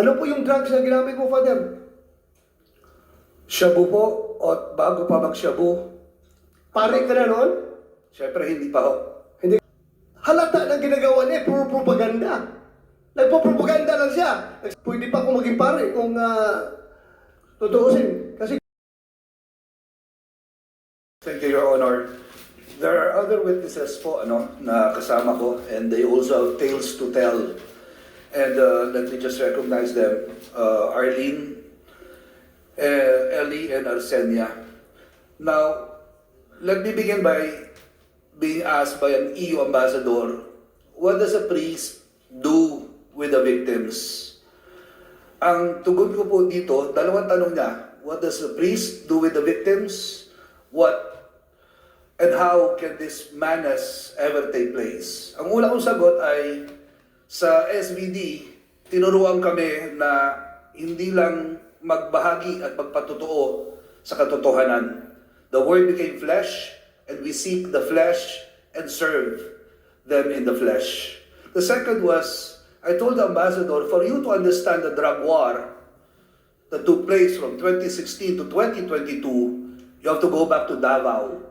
Ano po yung drugs na ginamit mo, Father? Shabu po, o bago pa mag-shabu, Pare ka na noon? syempre hindi pa ho. Hindi. Halata na ginagawa niya, puro propaganda. Nagpo-propaganda lang siya. Pwede pa ako maging pare kung uh, tutuusin. Kasi Thank you, Your Honor. There are other witnesses po ano, na kasama ko and they also have tales to tell. And uh, let me just recognize them. Uh, Arlene, uh, Ellie, and Arsenia. Now, let me begin by being asked by an EU ambassador, what does a priest do with the victims? Ang tugon ko po dito, dalawang tanong niya. What does the priest do with the victims? What and how can this madness ever take place? Ang una kong sagot ay sa SVD, tinuruan kami na hindi lang magbahagi at magpatotoo sa katotohanan. The Word became flesh, and we seek the flesh and serve them in the flesh. The second was, I told the ambassador, for you to understand the drug war that took place from 2016 to 2022, you have to go back to Davao.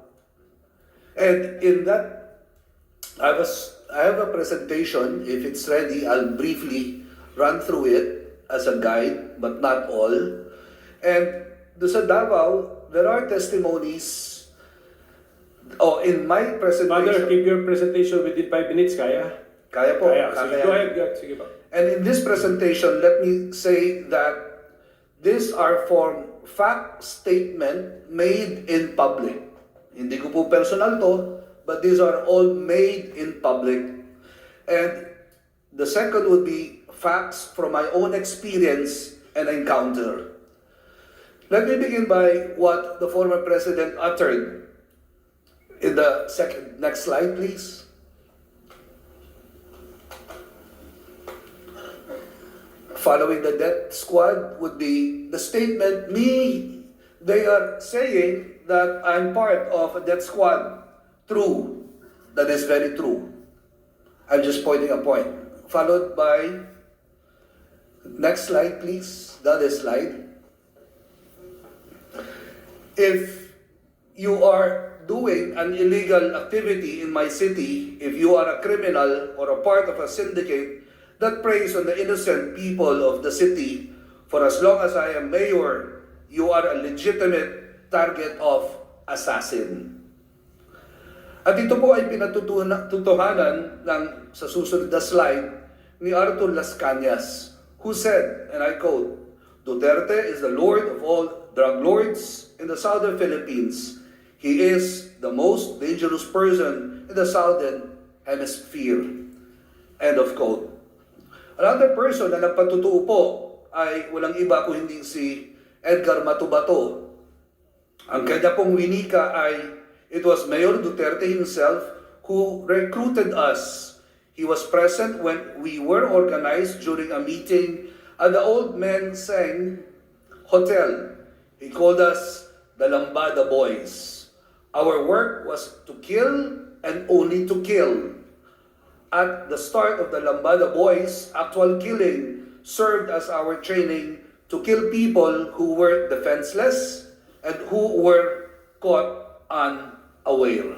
And in that, I was I have a presentation. If it's ready, I'll briefly run through it as a guide, but not all. And sa Davao, there are testimonies. Oh, in my Father, presentation, keep your presentation within 5 minutes, kaya? kaya po, Kaya. Sige, go ahead. Sige ba? And in this presentation, let me say that these are from fact statement made in public. Hindi ko po personal to, but these are all made in public. And the second would be facts from my own experience and encounter. Let me begin by what the former president uttered in the second next slide, please. following the death squad would be the statement me they are saying that i'm part of a death squad true. That is very true. I'm just pointing a point. Followed by next slide please. The other slide. If you are doing an illegal activity in my city, if you are a criminal or a part of a syndicate that preys on the innocent people of the city, for as long as I am mayor, you are a legitimate target of assassin. At ito po ay pinatutuhanan ng sa susunod na slide ni Arthur Las Cañas, who said, and I quote, Duterte is the lord of all drug lords in the southern Philippines. He is the most dangerous person in the southern hemisphere. End of quote. Another person na nagpatutuo po ay walang iba kung hindi si Edgar Matubato. Ang kanya pong winika ay, it was Mayor Duterte himself who recruited us. He was present when we were organized during a meeting at the Old Men Sang Hotel. He called us the Lambada Boys. Our work was to kill and only to kill. At the start of the Lambada Boys, actual killing served as our training to kill people who were defenseless and who were caught unaware.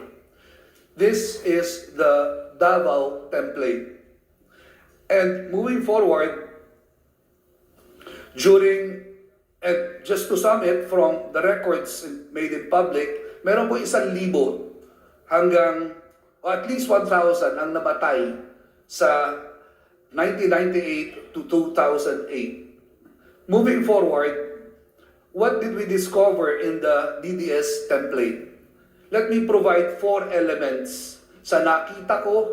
This is the Davao template. And moving forward, during, and just to sum it from the records made in public, meron po isang libo hanggang o at least 1,000 ang namatay sa 1998 to 2008. Moving forward, what did we discover in the DDS template? Let me provide four elements sa nakita ko,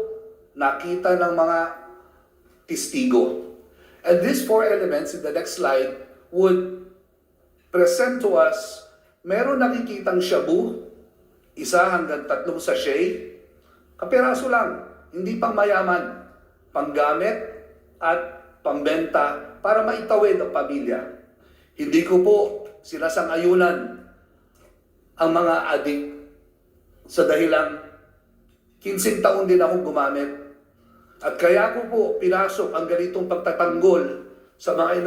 nakita ng mga testigo. And these four elements in the next slide would present to us, meron nakikitang shabu, isa hanggang tatlong sachet, kapiraso lang, hindi pang mayaman, panggamit at pambenta para maitawid ang pamilya. Hindi ko po sinasangayunan ang mga adik sa dahilang 15 taon din akong gumamit. At kaya ko po pinasok ang ganitong pagtatanggol sa mga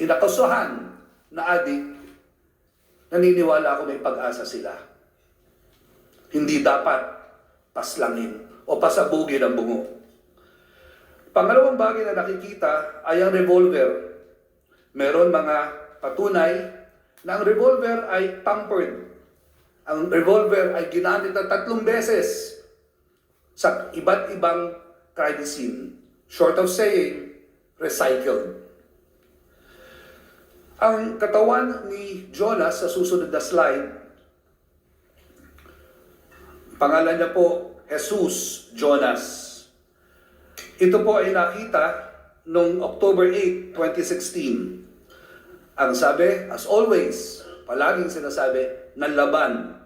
inakasuhan na adik, naniniwala ako may pag-asa sila. Hindi dapat paslangin o pasabugin ang bungo. Pangalawang bagay na nakikita ay ang revolver. Meron mga patunay na ang revolver ay tampered. Ang revolver ay ginamit na tatlong beses sa iba't ibang crime scene. Short of saying, recycled. Ang katawan ni Jonas sa susunod na slide, pangalan niya po Jesus Jonas. Ito po ay nakita noong October 8, 2016. Ang sabi, as always, palaging sinasabi, ng laban.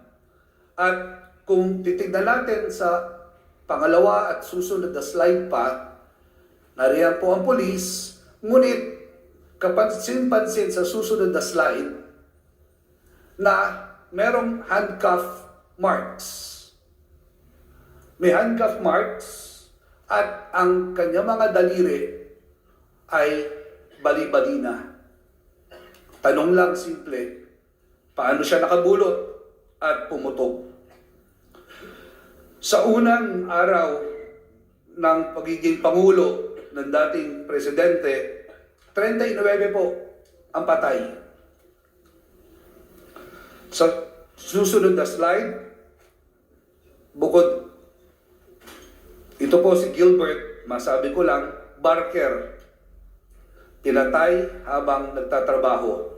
At kung titignan natin sa pangalawa at susunod na slide pa, nariyan po ang polis, ngunit kapansin-pansin sa susunod na slide na merong handcuff marks. May handcuff marks at ang kanyang mga daliri ay bali-bali na. Tanong lang simple, paano siya nakabulot at pumutok? Sa unang araw ng pagiging pangulo ng dating presidente, 39 po ang patay. Sa susunod na slide, bukod ito po si Gilbert, masabi ko lang, Barker. Pinatay habang nagtatrabaho.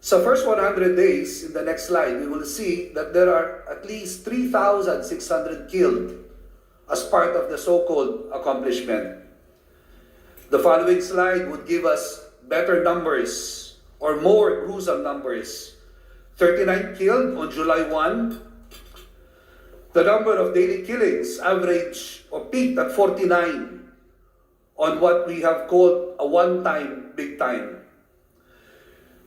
Sa first 100 days, in the next slide, we will see that there are at least 3,600 killed as part of the so-called accomplishment. The following slide would give us better numbers or more gruesome numbers. 39 killed on July 1, the number of daily killings averaged or peaked at 49 on what we have called a one-time big time.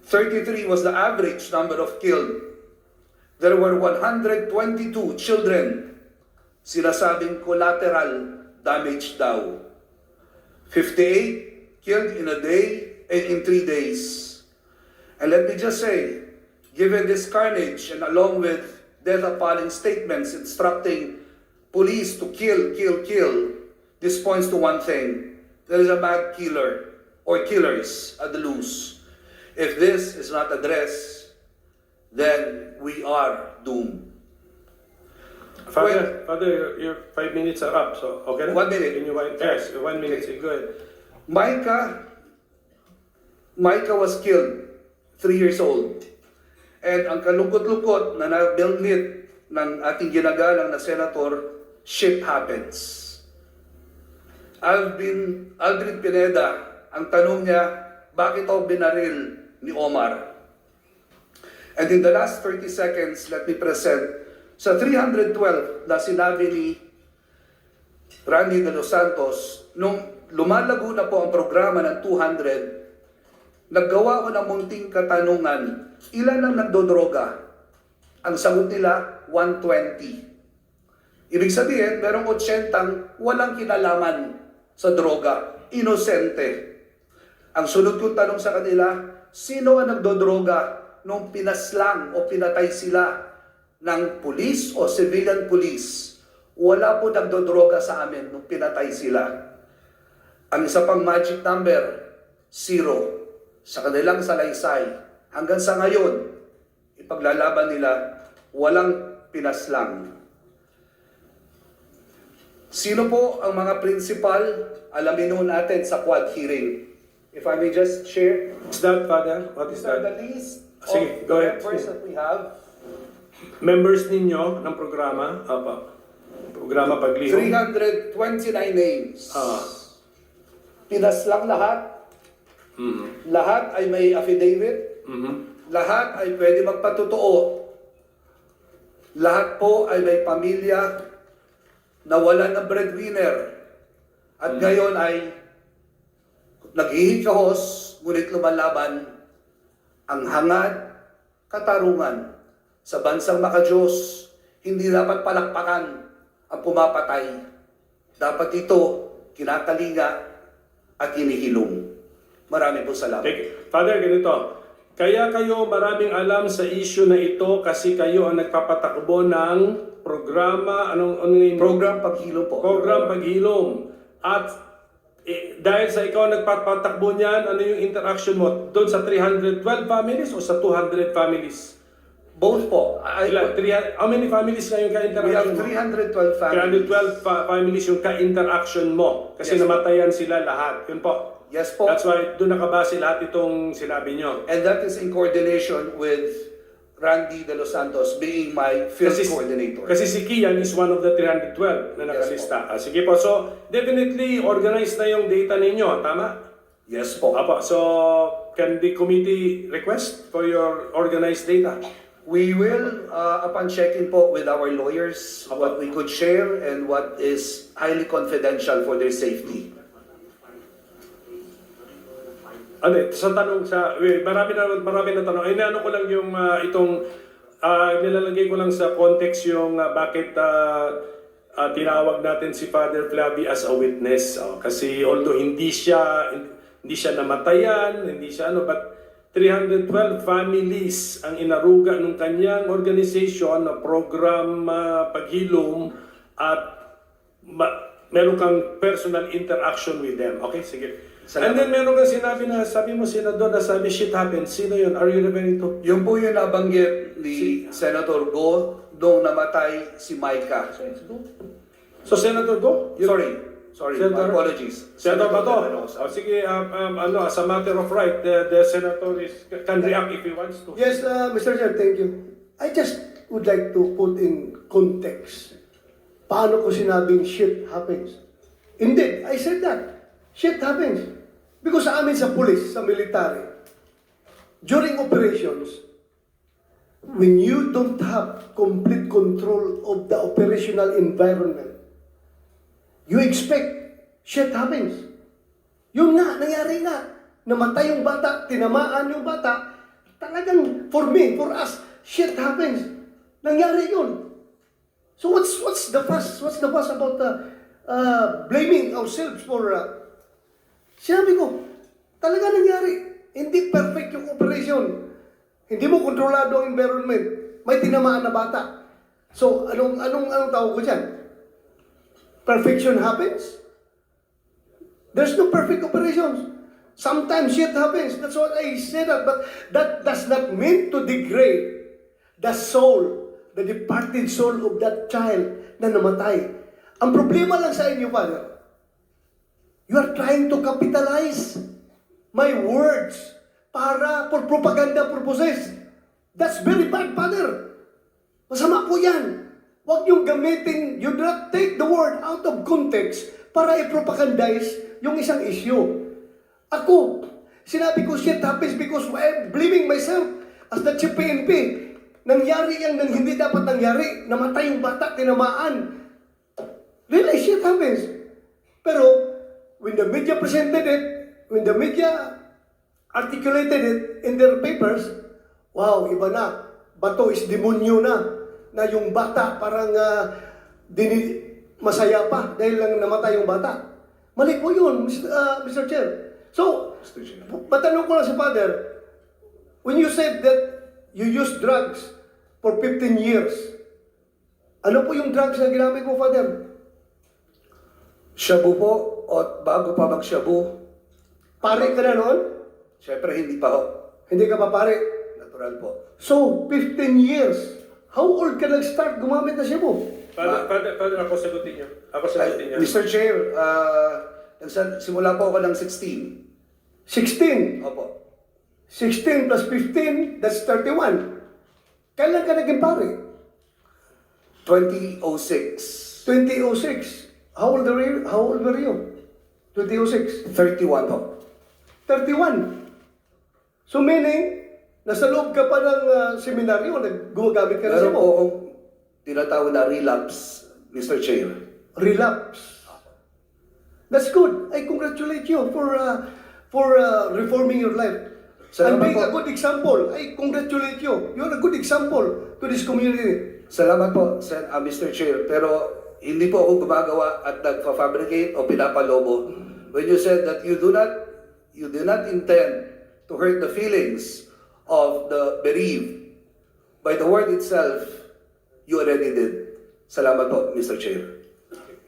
33 was the average number of killed. There were 122 children sinasabing collateral damage daw. 58 killed in a day and in three days. And let me just say, given this carnage and along with death appalling statements instructing police to kill, kill, kill, this points to one thing. There is a mad killer or killers at the loose. If this is not addressed, then we are doomed. Father, Father, your five minutes are up, so okay? One minute. Can you, one, yes, one minute, sige, go ahead. Micah, Micah was killed, three years old. And ang kalungkot-lungkot na nabilnit ng ating ginagalang na senator, shit happens. Alvin, Aldrin Pineda, ang tanong niya, bakit ako binaril ni Omar? And in the last 30 seconds, let me present sa 312 na sinabi ni Randy de los Santos, nung lumalago na po ang programa ng 200, naggawa ko ng munting katanungan, ilan ang nagdodroga? Ang sagot nila, 120. Ibig sabihin, merong 80 walang kinalaman sa droga, inosente. Ang sunod kong tanong sa kanila, sino ang nagdodroga nung pinaslang o pinatay sila ng pulis o civilian police? Wala po nagdodroga sa amin nung pinatay sila. Ang isa pang magic number, zero. Sa kanilang salaysay, hanggang sa ngayon, ipaglalaban nila, walang pinaslang. Sino po ang mga principal? Alamin nun natin sa quad hearing. If I may just share, What's that, Father? What is are the that? list Sige, of go ahead. members that we have. Members ninyo ng programa, apa, programa paglihom. 329 names. Ah. Pinaslang lahat. Mhm. Lahat ay may affidavit. Mhm. Lahat ay pwede magpatotoo. Lahat po ay may pamilya na wala ng breadwinner. At ngayon ay naghihikahos, ngunit lumalaban ang hangad, katarungan sa bansang makajos. Hindi dapat palakpakan ang pumapatay. Dapat ito kinakalinga at hinihilom. Marami po salamat. Take, Father, ganito. Kaya kayo maraming alam sa issue na ito kasi kayo ang nagpapatakbo ng programa, anong, ano yung Program Paghilo po. program paghilom. At eh, dahil sa ikaw nagpapatakbo niyan, ano yung interaction mo? Doon sa 312 families o sa 200 families? Both po. I, Ilan? 300 how many families na yung we have ka-interaction mo? 312 families. 312 fa- families yung ka-interaction mo. Kasi Yes. namatayan sila lahat. Yun po. Yes po. That's why doon nakabase lahat itong sinabi nyo. And that is in coordination with Randy De Los Santos being my field coordinator. Kasi si Kian is one of the 312 na nakalista. Ah, sige po, so definitely organized na yung data ninyo, tama? yes po. Apo, so can the committee request for your organized data? We will, uh, upon checking po with our lawyers, what we could share and what is highly confidential for their safety. Ano, eh, sa tanong sa wait, marami na marami na tanong. Ay ano ko lang yung ah, itong ah, nilalagay ko lang sa context yung ah, bakit ah, ah, tinawag natin si Father Flavi as a witness. Oh, kasi although hindi siya hindi siya namatayan, hindi siya ano but 312 families ang inaruga ng kanyang organization na program ah, paghilom at ma- meron kang personal interaction with them. Okay, sige. And then meron kang sinabi na, sabi mo senador na sabi shit happens. Sino yun? Are you referring to? Yung po yung nabanggit ni Senator Go nung namatay si Micah. So Senator Go? You- Sorry, sorry, my Senator- apologies. Senator Bato. Mendoza. Oh, sige, um, um, ano, as a matter of right, the, the senator is, can react if he wants to. Yes, uh, Mr. Chair, thank you. I just would like to put in context. Paano ko sinabing shit happens? Indeed, I said that. Shit happens. Because sa amin sa police, sa military, during operations, when you don't have complete control of the operational environment, you expect shit happens. Yun nga, nangyari nga. Namatay yung bata, tinamaan yung bata. Talagang, for me, for us, shit happens. Nangyari yun. So what's what's the fuss? What's the fuss about uh, uh, blaming ourselves for... Uh, sinabi ko, talaga nangyari. Hindi perfect yung operation. Hindi mo kontrolado ang environment. May tinamaan na bata. So, anong, anong, anong tawag ko dyan? Perfection happens? There's no perfect operations. Sometimes shit happens. That's what I said. But that does not mean to degrade the soul, the departed soul of that child na namatay. Ang problema lang sa inyo, Father, you are trying to capitalize my words para for propaganda purposes. That's very bad, Father. Masama po yan. Huwag niyong gamitin, you do not take the word out of context para i-propagandize yung isang issue. Ako, sinabi ko shit happens because I'm blaming myself as the chief PNP. Nangyari yan nang hindi dapat nangyari. Namatay yung bata, tinamaan. Really, shit happens. Pero, when the media presented it, when the media articulated it in their papers, wow, iba na. Bato is demonyo na. Na yung bata parang ah, dini, masaya pa dahil lang namatay yung bata. Mali po yun, Mr. ah, Mr. Chair. So, matanong ko lang sa father, when you said that you used drugs for 15 years, ano po yung drugs na ginamit mo, father? Shabu po, at bago pa mag-shabu, Pare ka na noon? syempre hindi pa ho. Hindi ka pa pare. Natural po. So, 15 years. How old ka nag-start gumamit na Cebu? Father, father, father, ako sagutin niyo. Ako sagutin niyo. Mr. Chair, uh, nagsa- simula po ako ng 16. 16. Opo. 16 plus 15, that's 31. Kailan ka naging pare? 2006. 2006. How old were you? How old were you? 2006. 31 ho. 31. So meaning, nasa loob ka pa ng uh, seminaryo, nag-gumagamit ka na Meron po Cebu. akong tinatawag na relapse, Mr. Chair. relapse. That's good. I congratulate you for uh, for uh, reforming your life. and Salamat being po. a good example. I congratulate you. You're a good example to this community. Salamat po, Sen, ah, Mr. Chair. Pero hindi po ako gumagawa at nagfa-fabricate o pinapalobo. When you said that you do not you do not intend to hurt the feelings of the bereaved, by the word itself, you already did. Salamat po, Mr. Chair.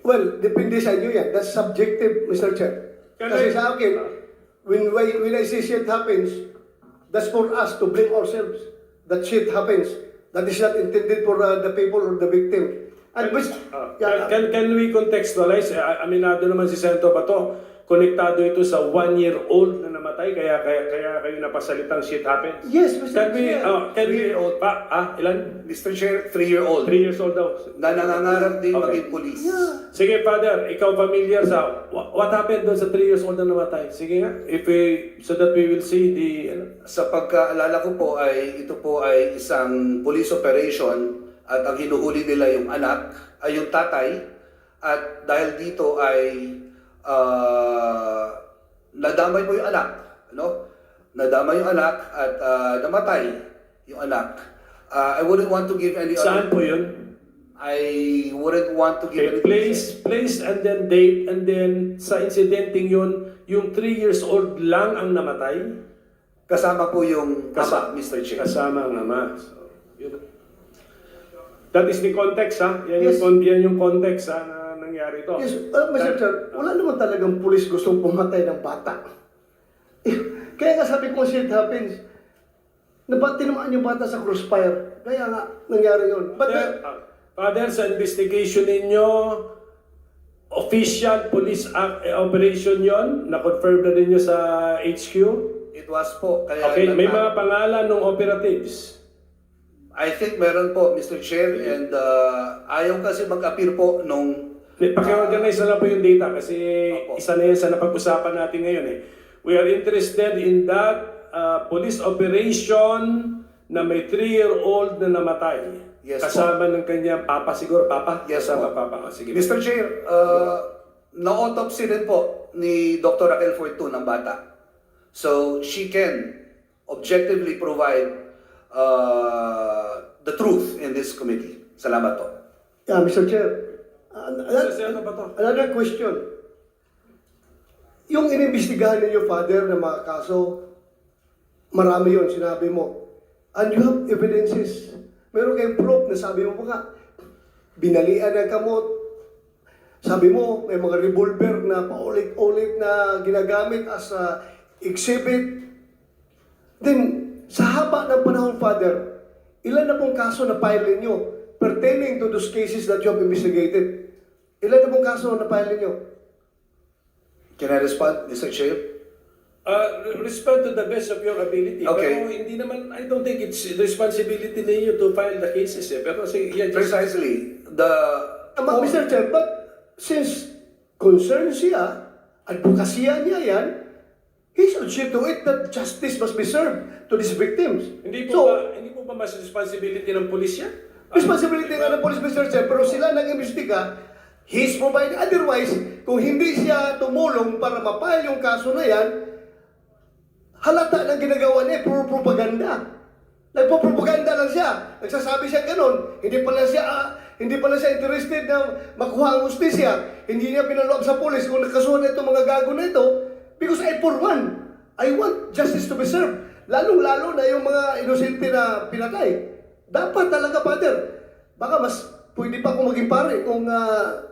Well, depende sa inyo yan. That's subjective, Mr. Chair. Can Kasi I- sa akin, when, when, when I say shit happens, that's for us to blame ourselves. That shit happens. That is not intended for uh, the people or the victim. And which, Ah, yeah, can, can we contextualize? Eh, Aminado naman si Sento Bato, konektado ito sa one-year-old na namatay, kaya kaya kaya kayo napasalitang shit happens. yes, Mr. Can we, Chair. ah, can we, Three-year-old. pa, ah, ilan? Mr. Chair, three-year-old Three years old daw. na nangangarap din Okay. maging pulis. Yeah. Sige, Father, ikaw familiar sa wha- what happened doon sa 3 years old na namatay? Sige nga, if we, so that we will see the, ano, Sa pagkaalala ko po ay ito po ay isang police operation at ang hinuhuli nila yung anak, ay yung tatay at dahil dito ay ah, nadamay po yung anak, ano? Nadamay yung anak at ah, namatay yung anak. Ah, I wouldn't want to give any saan other, po yun? I wouldn't want to give Okay, any place, place and then date and then sa incidenting yun, yung 3 years old lang ang namatay? Kasama po yung Kasa- ama, Mr. Chair. Kasama ang ama. So, yun. That is the context, ha? Yan, Yes. yung, yan yung context, ha, na nangyari ito. Yes, uh, Mr. Chair, wala naman talagang pulis gustong pumatay ng bata. Kaya nga sabi ko, shit happens. Nabat tinamaan yung bata sa crossfire. Kaya nga, nangyari yun. But, Father, ah, Father, sa investigation ninyo, official police act, eh, operation yon na-confirm na ninyo sa HQ? It was po. Kaya Okay, may mga pangalan ng operatives. I think meron po, Mr. Chair, and uh, ayaw kasi mag-appear po nung... Paki-organize na lang po yung data kasi Opo. isa na yan sa napag-usapan natin ngayon eh. We are interested in that uh, police operation na may 3-year-old na namatay. Yes po. Kasama ng kanyang papa siguro, papa? Yes Kasama po. papa. Oh, sige. Mr. Chair, uh, na-autopsy din po ni Dr. Raquel Fortun ang bata. So, she can objectively provide uh, the truth in this committee. Salamat po. yeah, Mr. Chair, uh, Sir, sir, ano ba to? another question. Yung inimbestigahan ninyo, Father, na mga kaso, marami yon sinabi mo. And you have evidences. Meron kayong proof na sabi mo nga, binalian ng kamot. Sabi mo, may mga revolver na paulit-ulit na ginagamit as a exhibit. Then, sa haba ng panahon, Father, ilan na pong kaso na file ninyo pertaining to those cases that you have investigated? Ilan na pong kaso na file ninyo? Can I respond, Mr. Chair? Uh, respond to the best of your ability. Okay. Pero hindi naman, I don't think it's responsibility ninyo to file the cases eh. Pero sige, yeah, just, Precisely. The... Tama, Mr. Chair, but since concerned siya, advokasya niya yan, he should see to it that justice must be served to these victims. hindi so, po ba, hindi po ba mas responsibility ng pulis yan? responsibility nga ng police, Mr. Chair, pero sila nag-imbestiga, he's providing. Otherwise, kung hindi siya tumulong para mapile yung kaso na yan, halata ng ginagawa niya, puro propaganda. Nagpo-propaganda lang siya. Nagsasabi siya ganun. Hindi pala siya ah, hindi pala siya interested na makuha ang justisya. Hindi niya pinaloob sa polis kung nakasuhan na itong mga gago na ito. Because I, for one, I want justice to be served. Lalong-lalo na yung mga inosente na pinatay. Dapat talaga, Father. Baka mas pwede pa akong maging pare kung uh,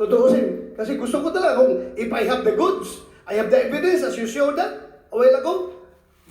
tutuusin. Kasi gusto ko talaga kung if I have the goods, I have the evidence as you showed that a while ago.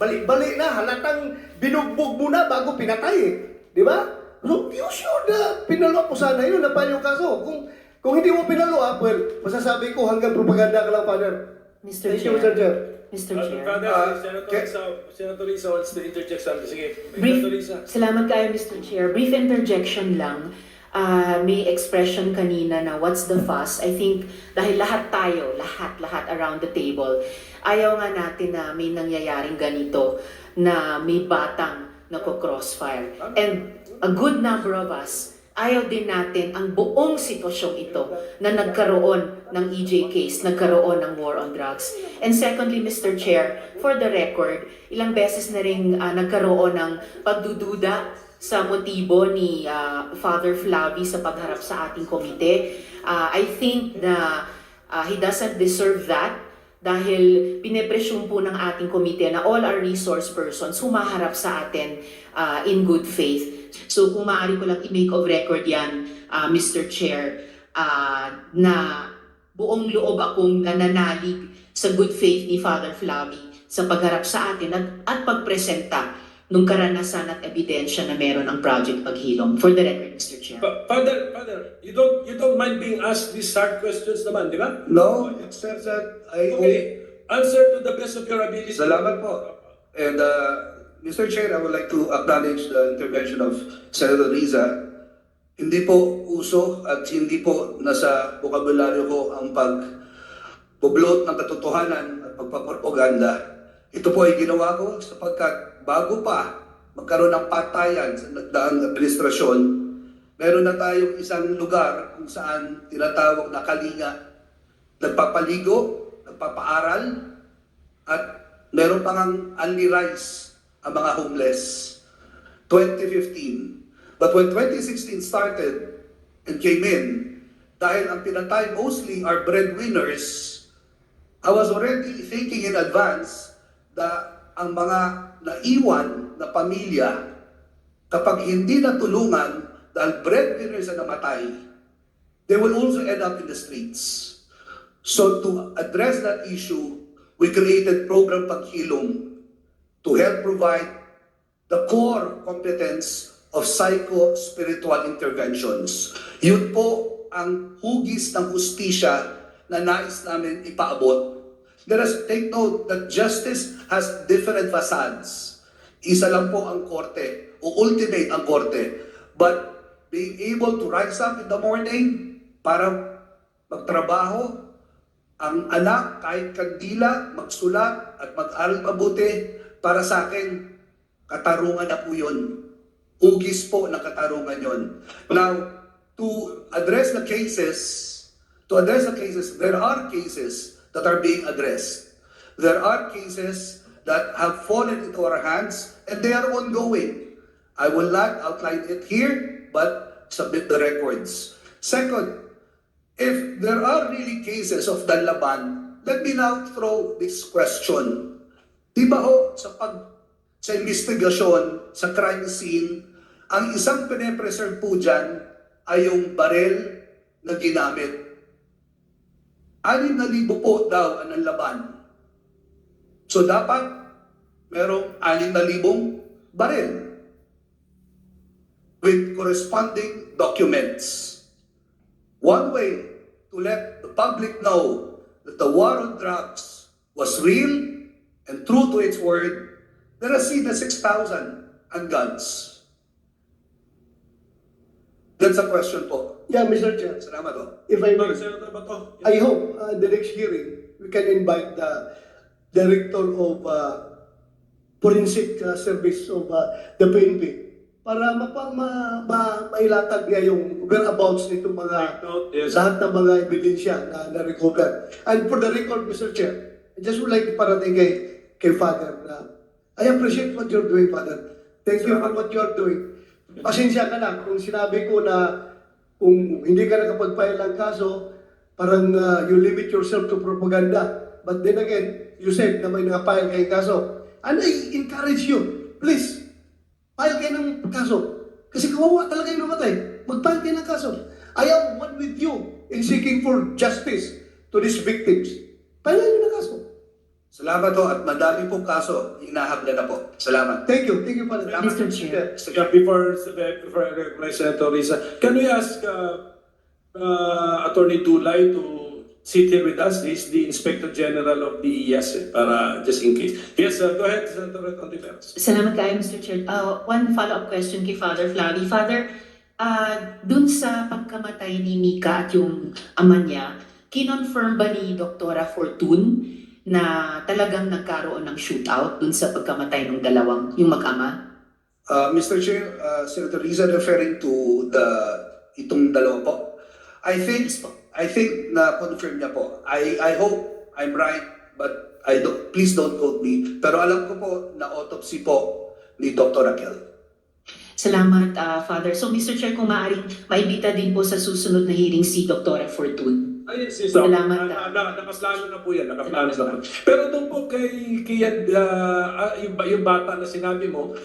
Balik-balik na, halatang binugbog mo na bago pinatay eh. Di ba? So, you should uh, pinalo po sana yun, na pa yung kaso. Kung, kung hindi mo pinalo up, well, masasabi ko hanggang propaganda ka lang, Father. Mr. Thank you, Chair. Mr. Chair. Mr. Uh, Chair. Uh, Senator, ke- Risa, Senator Risa wants to interject something. Sige, Brief, Senator Risa. salamat kayo, Mr. Chair. Brief interjection lang. Ah, may expression kanina na what's the fuss? I think dahil lahat tayo, lahat, lahat around the table, ayaw nga natin na may nangyayaring ganito na may batang nako-crossfire. And a good number of us, ayaw din natin ang buong sitwasyong ito na nagkaroon ng EJ case, nagkaroon ng war on drugs. And secondly, Mr. Chair, for the record, ilang beses na rin ah, nagkaroon ng pagdududa sa motibo ni ah, Father Flavi sa pagharap sa ating komite. Ah, I think na ah, he doesn't deserve that dahil pinepresyong po ng ating komite na all our resource persons humaharap sa atin ah, in good faith. So kung maaari ko lang i-make of record yan, ah, Mr. Chair, ah, na buong loob akong nananalig sa good faith ni Father Flavi sa pagharap sa atin at, at pagpresenta nung karanasan at ebidensya na meron ang Project Paghilom. For the record, Mr. Chair. Pa- Father, Father, you don't you don't mind being asked these hard questions naman, di ba? No, sir, sir, I Okay. Answer to the best of your ability. Salamat po. And uh, Mr. Chair, I would like to acknowledge the intervention of Senator Riza. Hindi po uso at hindi po nasa bokabularyo ko ang pag bublot ng katotohanan at pagpapropaganda. Ito po ay ginawa ko sapagkat bago pa magkaroon ng patayan sa nagdaang administrasyon, meron na tayong isang lugar kung saan tinatawag na kalinga. Nagpapaligo, nagpapaaral, at meron pa ngang only rice ang mga homeless. 2015. But when 2016 started and came in, dahil ang pinatay mostly are breadwinners, I was already thinking in advance that ang mga naiwan na pamilya, kapag hindi natulungan dahil breadwinners na namatay, they will also end up in the streets. So to address that issue, we created Program Paghilom to help provide the core competence of psycho-spiritual interventions. Yun po ang hugis ng hustisya na nais namin ipaabot. Let us take note that justice has different facades. Isa lang po ang korte, o ultimate ang korte. But being able to rise up in the morning para magtrabaho, ang anak kahit kandila, magsulat at mag-aral mabuti, para sa akin, katarungan na po yun. Ugis po na katarungan yon. Now, to address the cases, to address the cases, there are cases that are being addressed. There are cases that have fallen into our hands and they are ongoing. I will not outline it here, but submit the records. Second, if there are really cases of Danlaban, let me now throw this question. Di ba ho, sa pag sa investigasyon, sa crime scene, ang isang pine-preserve po dyan ay yung barel na ginamit. Anim na libo po daw ang laban. So dapat merong anim na libong barel with corresponding documents. One way to let the public know that the war on drugs was real and true to its word, let us see the 6,000 and guns. That's a question po. Yeah, Mr. Chair, Salamat po. if I may, Senator Bato. I hope uh, the next hearing, we can invite the Director of uh, Forensic uh, Service of uh, the PNP para mapa, ma, ma, mailatag niya yung whereabouts nitong mga yes. lahat ng mga ebidensya na na-recover. And for the record, Mr. Chair, I just would like to parating kay, kay Father na I appreciate what you're doing, Father. Thank you for what you're doing. Pasensya ka na kung sinabi ko na kung hindi ka nakapag-file ng kaso, parang uh, you limit yourself to propaganda. But then again, you said na may nakapile kayong kaso. And I encourage you, please, file kayo ng kaso. Kasi kawawa talaga yung namatay. Mag-file kayo ng kaso. I am one with you in seeking for justice to these victims. File nyo ng kaso. Salamat po at madami pong kaso inahabla na po. Salamat. Thank you. Thank you, Father. Mr. Chair. Yeah, before, before I recognize Senator Risa, can we ask uh, uh, Attorney Tulay to sit here with us? He's the Inspector General of the ES, eh, para just in case. Yes, sir, go ahead, Senator Contiveros. Salamat kayo, Mr. Chair. Uh, one follow-up question kay Father Flavi. Father, uh, dun sa pagkamatay ni Mika at yung ama niya, kinonfirm ba ni Doktora Fortune na talagang nagkaroon ng shootout dun sa pagkamatay ng dalawang, yung mag-ama? Uh, Mr. Chair, uh, Senator Riza referring to the itong dalawa po. I think I think na confirm niya po. I I hope I'm right but I don't please don't quote me. Pero alam ko po na autopsy po ni Dr. Raquel. Salamat, uh, Father. So, Mr. Chair, kung maaaring maibita din po sa susunod na hearing si Doktora Fortune. Ay, yes, yes. Salamat, Na, ah. na, na, nakaplano na po yan, nakaplano na po. Pero doon po kay, kay ah, yung, yung bata na sinabi mo,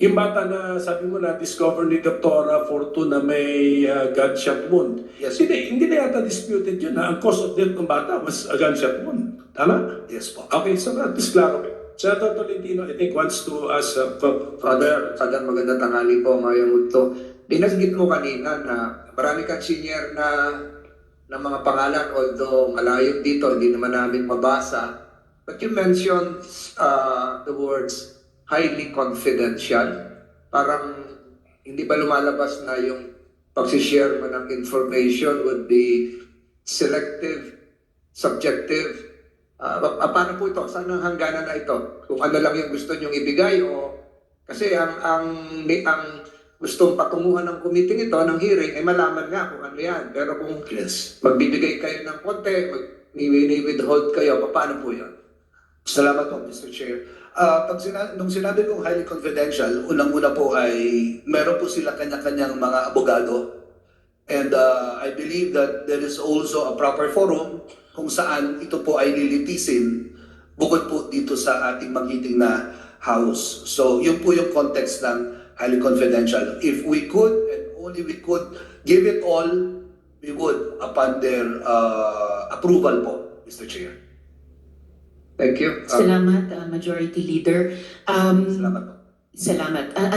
yung bata na sabi mo na discover ni Dr. Fortuna may ah, gunshot wound. Yes. Hindi, hindi na yata disputed yun na ang cause of death ng bata was a gunshot wound. Tama? Yes po. Okay, so at least klaro. Senator Tolentino, I think wants to ask uh, Father, Father, maganda tanghali po, Mayo Multo. Binanggit mo kanina na marami kang senior na na mga pangalan, although malayo dito, hindi naman namin mabasa. But you mentioned uh, the words highly confidential. Parang hindi ba lumalabas na yung pagsishare mo ng information would be selective, subjective, Ah, pa- pa- paano po ito? Saan ang hangganan na ito? Kung ano lang yung gusto nyong ibigay o kasi ang ang ang gustong patunguhan ng committee ito ng hearing ay malaman nga kung ano yan. Pero kung Yes. magbibigay kayo ng konti, mag withhold kayo, paano po yun? Salamat po, Mr. Chair. Ah, pag sina- nung sinabi kong highly confidential, unang-una po ay meron po sila kanya-kanyang mga abogado. And ah, I believe that there is also a proper forum kung saan ito po ay lilitisin bukod po dito sa ating magiting na house. So, yun po yung context ng highly confidential. If we could, and only we could, give it all, we would upon their ah, approval po, Mr. Chair. Thank you. Ah, Salamat, uh, Majority Leader. Um, Salamat po. Salamat. Ah,